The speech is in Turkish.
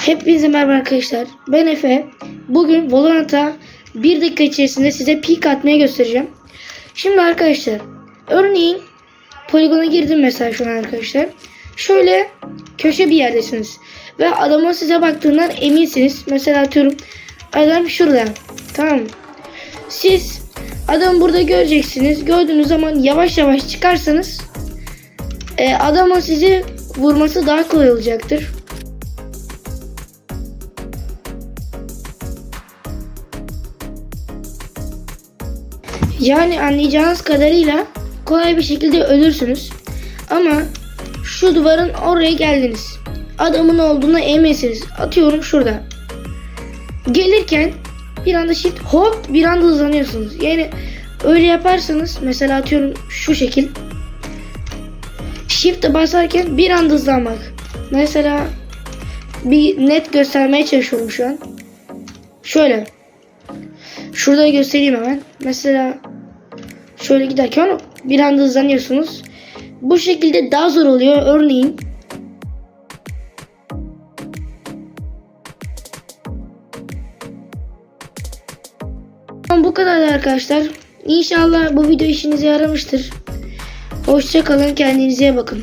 Hepinize merhaba arkadaşlar. Ben Efe. Bugün Valorant'a bir dakika içerisinde size peek atmayı göstereceğim. Şimdi arkadaşlar örneğin poligona girdim mesela şu an arkadaşlar. Şöyle köşe bir yerdesiniz. Ve adamın size baktığından eminsiniz. Mesela atıyorum adam şurada. Tamam? Siz adamı burada göreceksiniz. Gördüğünüz zaman yavaş yavaş çıkarsanız e, adamın sizi vurması daha kolay olacaktır. Yani anlayacağınız kadarıyla kolay bir şekilde ölürsünüz. Ama şu duvarın oraya geldiniz. Adamın olduğuna eminsiniz. Atıyorum şurada. Gelirken bir anda shift hop bir anda hızlanıyorsunuz. Yani öyle yaparsanız mesela atıyorum şu şekil. Shift'e basarken bir anda hızlanmak. Mesela bir net göstermeye çalışıyorum şu an. Şöyle. Şurada göstereyim hemen. Mesela şöyle giderken bir anda hızlanıyorsunuz. Bu şekilde daha zor oluyor. Örneğin bu kadar arkadaşlar. İnşallah bu video işinize yaramıştır. Hoşça kalın kendinize bakın.